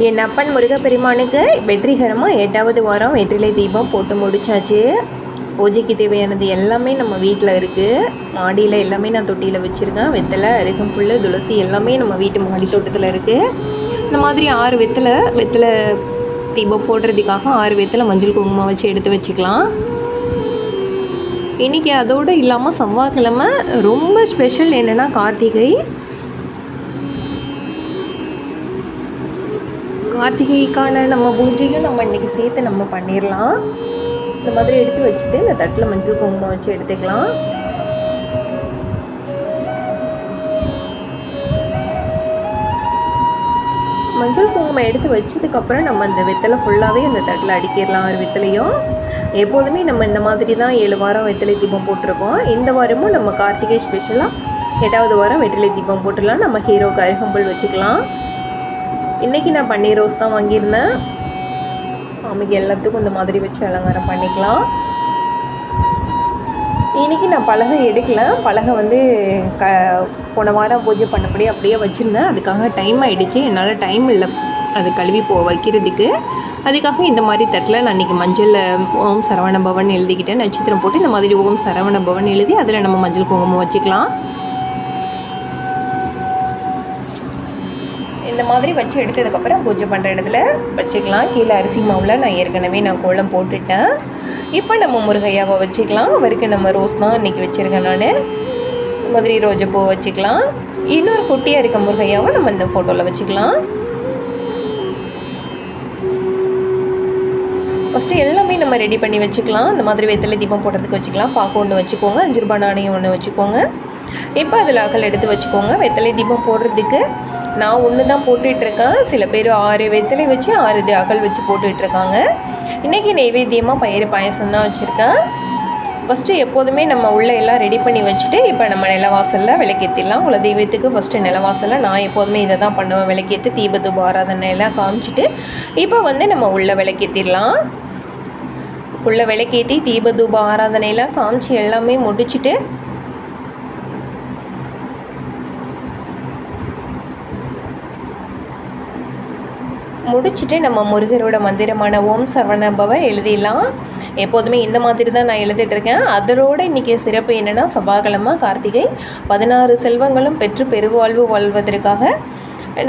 என் அப்பன் முருகப்பெருமானுக்கு வெற்றிகரமாக எட்டாவது வாரம் வெற்றிலை தீபம் போட்டு முடிச்சாச்சு. பூஜைக்கு தேவையானது எல்லாமே நம்ம வீட்டில் இருக்குது மாடியில் எல்லாமே நான் தொட்டியில் வச்சுருக்கேன். வெத்தலை அருகம்புல் துளசி எல்லாமே நம்ம வீட்டு மாடி தோட்டத்தில் இருக்குது இந்த மாதிரி ஆறு வெத்தலை வெத்தலை தீபம் போடுறதுக்காக ஆறு வெத்தலை மஞ்சள் குங்குமம் வச்சு எடுத்து வச்சுக்கலாம். இன்றைக்கி அதோடு இல்லாமல் செவ்வாய்க்கிழமை ரொம்ப ஸ்பெஷல் என்னென்னா கார்த்திகை. கார்த்திகைக்கான நம்ம பூஜையும் நம்ம இன்றைக்கி சேர்த்து நம்ம பண்ணிடலாம் இந்த மாதிரி எடுத்து வச்சுட்டு இந்த தட்டில் மஞ்சள் குங்குமம் வச்சு எடுத்துக்கலாம். மஞ்சள் குங்குமம் எடுத்து வச்சதுக்கப்புறம் நம்ம அந்த வெத்தலை ஃபுல்லாகவே அந்த தட்டில் அடிக்கிடலாம் ஒரு வெத்தலையும். எப்போதுமே நம்ம இந்த மாதிரி தான் ஏழு வாரம் வெத்தலை தீபம் போட்டிருக்கோம். இந்த வாரமும் நம்ம கார்த்திகை ஸ்பெஷலாக எட்டாவது வாரம் வெற்றிலை தீபம் போட்டுடலாம். நம்ம ஹீரோக்கு அருகம்புல் வச்சுக்கலாம். இன்றைக்கி நான் பன்னீர் ரோஸ் தான் வாங்கியிருந்தேன். சாமிக்கு எல்லாத்துக்கும் இந்த மாதிரி வச்சு அலங்காரம் பண்ணிக்கலாம். இன்றைக்கி நான் பலகை எடுக்கல. பலகை வந்து க போன வாரம் பூஜை பண்ணபடி அப்படியே வச்சுருந்தேன். அதுக்காக டைம் ஆகிடுச்சு என்னால் டைம் இல்லை. அது கழுவி போ வைக்கிறதுக்கு. அதுக்காக இந்த மாதிரி தட்டில் நான் இன்றைக்கி மஞ்சளில் ஓம் சரவண பவன் எழுதிக்கிட்டேன். நட்சத்திரம் போட்டு இந்த மாதிரி ஓம் சரவண பவன் எழுதி அதில் நம்ம மஞ்சள் குங்குமம் வச்சுக்கலாம். இந்த மாதிரி வச்சு எடுத்ததுக்கப்புறம் பூஜை பண்ணுற இடத்துல வச்சுக்கலாம். கீழே அரிசி மாவில் நான் ஏற்கனவே நான் கோலம் போட்டுட்டேன். இப்போ நம்ம முருகையாவை வச்சுக்கலாம். அவருக்கு நம்ம ரோஸ் தான் இன்றைக்கி வச்சுருக்கேன் நான். இந்த மாதிரி ரோஜா பூ வச்சுக்கலாம். இன்னொரு குட்டியாக இருக்க முருகையாவை நம்ம இந்த ஃபோட்டோவில் வச்சுக்கலாம். ஃபஸ்ட்டு எல்லாமே நம்ம ரெடி பண்ணி வச்சுக்கலாம். இந்த மாதிரி வெத்தலை தீபம் போடுறதுக்கு வச்சுக்கலாம். பாக்கு ஒன்று வச்சுக்கோங்க. அஞ்சு ரூபாய் நாணயம் ஒன்று வச்சுக்கோங்க. இப்போ அதில் அகல் எடுத்து வச்சுக்கோங்க. வெத்தலை தீபம் போடுறதுக்கு நான் ஒன்று தான் போட்டுட்ருக்கேன். சில பேர் ஆறு வெத்தலை வச்சு ஆறு அகல் வச்சு போட்டுட்ருக்காங்க. இன்றைக்கி நைவேத்தியமாக பயிறு பாயசம் தான் வச்சுருக்கேன். ஃபஸ்ட்டு எப்போதுமே நம்ம உள்ளே எல்லாம் ரெடி பண்ணி வச்சுட்டு இப்போ நம்ம நிலவாசலில் விளக்கேற்றிடலாம் உள்ள தெய்வத்துக்கு ஃபஸ்ட்டு நிலவாசலில் நான் எப்போதுமே இதை தான் பண்ணுவேன். விளக்கேற்று தீபத்தூப ஆராதனை எல்லாம் காமிச்சிட்டு இப்போ வந்து நம்ம உள்ளே விளக்கேற்றிடலாம் உள்ளே விளக்கேற்றி தீபதூப ஆராதனையெல்லாம் காமிச்சு எல்லாமே முடிச்சுட்டு முடிச்சுட்டு நம்ம முருகரோட மந்திரமான ஓம் சரவணபவ எழுதிடலாம். எப்போதுமே இந்த மாதிரி தான் நான் எழுதிட்டுருக்கேன் அதனோட இன்றைக்கி சிறப்பு என்னென்னா செவ்வாய்க்கிழமை கார்த்திகை பதினாறு செல்வங்களும் பெற்று பெருவாழ்வு வாழ்வதற்காக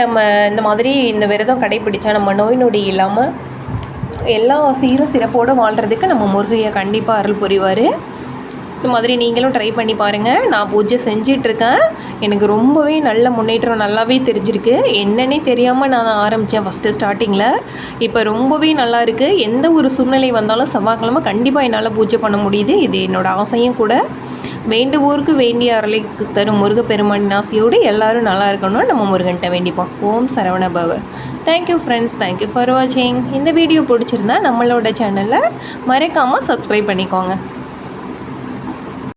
நம்ம இந்த மாதிரி இந்த விரதம் கடைப்பிடிச்சா நம்ம நோய் நொடி இல்லாமல் எல்லா சீரும் சிறப்போடு வாழ்கிறதுக்கு நம்ம முருகையை கண்டிப்பாக அருள் புரிவார். இந்த மாதிரி நீங்களும் ட்ரை பண்ணி பாருங்கள் நான் பூஜை செஞ்சிட்ருக்கேன். எனக்கு ரொம்பவே நல்ல முன்னேற்றம் நல்லாவே தெரிஞ்சிருக்கு. என்னன்னே தெரியாமல் நான் ஆரம்பித்தேன் ஃபஸ்ட்டு ஸ்டார்டிங்கில் இப்போ ரொம்பவே நல்லா இருக்குது எந்த ஒரு சூழ்நிலை வந்தாலும் செவ்வாய்க்கிழமை கண்டிப்பாக என்னால் பூஜை பண்ண முடியுது. இது என்னோடய ஆசையும் கூட. வேண்டுவோருக்கு வேண்டிய அருளை தரும் முருகப்பெருமானின் ஆசையோடு எல்லோரும் நல்லா இருக்கணும்னு நம்ம முருகன்கிட்ட வேண்டிப்போம். ஓம் சரவண பவ. தேங்க்யூ ஃப்ரெண்ட்ஸ் தேங்க்யூ ஃபார் வாட்சிங் இந்த வீடியோ பிடிச்சிருந்தா நம்மளோட சேனலை மறக்காமல் சப்ஸ்கிரைப் பண்ணிக்கோங்க.